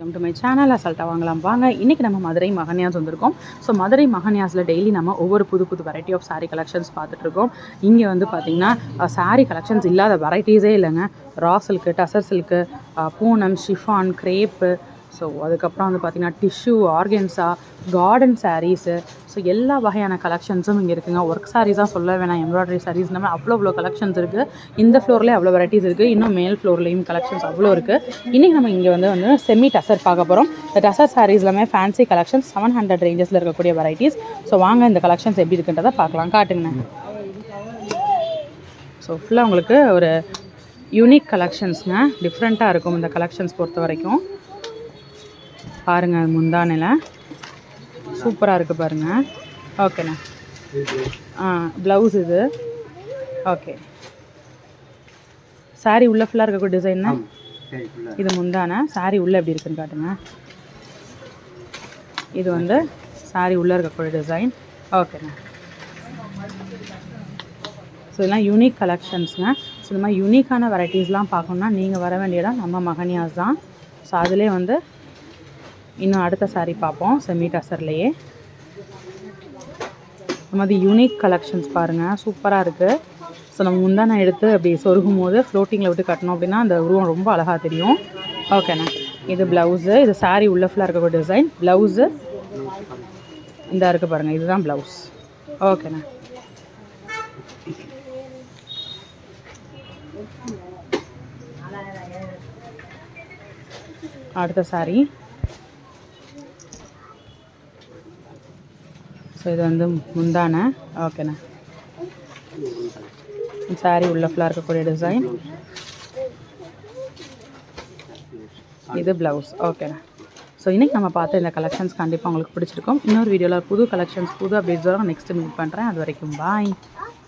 Welcome to my channel அசால்ட்டாக வாங்கலாம் வாங்க இன்றைக்கி நம்ம மதுரை மகன்யாஸ் வந்திருக்கோம். ஸோ மதுரை மகன்யாஸில் டெய்லி நம்ம ஒவ்வொரு புது புது வெரைட்டி ஆஃப் சாரீ கலெக்ஷன்ஸ் பார்த்துட்ருக்கோம் இங்கே வந்து பார்த்திங்கன்னா சாரீ கலெக்ஷன்ஸ் இல்லாத வெரைட்டிஸே இல்லைங்க. Raw silk tussar silk Poonam chiffon crepe so அதுக்கப்புறம் வந்து பார்த்திங்கன்னா tissue organza garden saris so எல்லா வகையான கலெக்ஷன்ஸும் இங்கே இருக்குங்க. ஒர்க் சாரீஸாக சொல்ல வேணாம். எம்ப்ராய்டரி சாரீஸ் நம்ம அவ்வளோ அவ்வளோ கலெக்ஷன்ஸ் இருக்குது இந்த ஃப்ளோர்லேயே அவ்வளோ வெரைட்டிஸ் இருக்குது இன்னும் மேல் ஃப்ளோர்லேயும் கலெக்ஷன்ஸ் அவ்வளோ இருக்குது இன்றைக்கி நம்ம இங்கே வந்து வந்து செமி டசர் பார்க்க போகிறோம் இந்த டசர் சாரீஸ் எல்லாமே ஃபேன்சி கலெக்ஷன்ஸ் செவன் ஹண்ட்ரட் ரேஞ்சஸில் இருக்கக்கூடிய வெரைட்டிஸ் ஸோ வாங்க இந்த கலெக்ஷன்ஸ் எப்படி இருக்குன்றதை பார்க்கலாம். காட்டுங்கண்ணே. ஸோ ஃபுல்லாக உங்களுக்கு ஒரு யூனிக் கலெக்ஷன்ஸுங்க டிஃப்ரெண்ட்டாக இருக்கும் இந்த கலெக்ஷன்ஸ் பொறுத்த வரைக்கும் பாருங்கள் முந்தானில் சூப்பராக இருக்குது பாருங்கள் ஓகேண்ணா ஆ ப்ளவுஸ் இது. ஓகே saree உள்ள ஃபுல்லாக இருக்கக்கூடிய டிசைன்னா இது முந்தான? Saree உள்ளே எப்படி இருக்குன்னு காட்டுங்க. இது வந்து saree உள்ளே இருக்கக்கூடிய டிசைன் ஓகேண்ணா ஸோ இதெல்லாம் யூனிக் கலெக்ஷன்ஸுங்க ஸோ இந்த மாதிரி யூனிக்கான வெரைட்டிஸ்லாம் பார்க்கணுன்னா நீங்கள் வர வேண்டிய இடம் நம்ம மகனியாஸ் தான். ஸோ அதிலே வந்து இன்னும் அடுத்த சாரீ பார்ப்போம். செமி டசர்லேயே இந்த மாதிரி யூனிக் கலெக்ஷன்ஸ் பாருங்கள் சூப்பராக இருக்குது ஸோ நம்ம முந்தான எடுத்து அப்படி சொருகும் போது ஃப்ளோட்டிங்கில் விட்டு கட்டணும் அப்படின்னா அந்த உருவம் ரொம்ப அழகாக தெரியும். ஓகேண்ணா இது ப்ளவுஸு இது சாரீ உள்ள ஃபுல்லாக இருக்கக்கூடிய டிசைன் ப்ளவுஸு இந்த இருக்குது பாருங்கள் இதுதான் ப்ளவுஸ் ஓகேண்ணா அடுத்த சாரீ ஸோ இது வந்து முந்தானே. ஓகேண்ணா சாரி உள்ள ஃபுல்லாக இருக்கக்கூடிய டிசைன் இது ப்ளவுஸ் ஓகேண்ணா ஸோ இன்றைக்கி நம்ம பார்த்த இந்த கலெக்ஷன்ஸ் கண்டிப்பாக உங்களுக்கு பிடிச்சிருக்கும். இன்னொரு வீடியோவில் புது கலெக்ஷன்ஸ் புது அப்டேட்ஸோட நெக்ஸ்ட்டு மீட் பண்ணுறேன் அது வரைக்கும் பாய்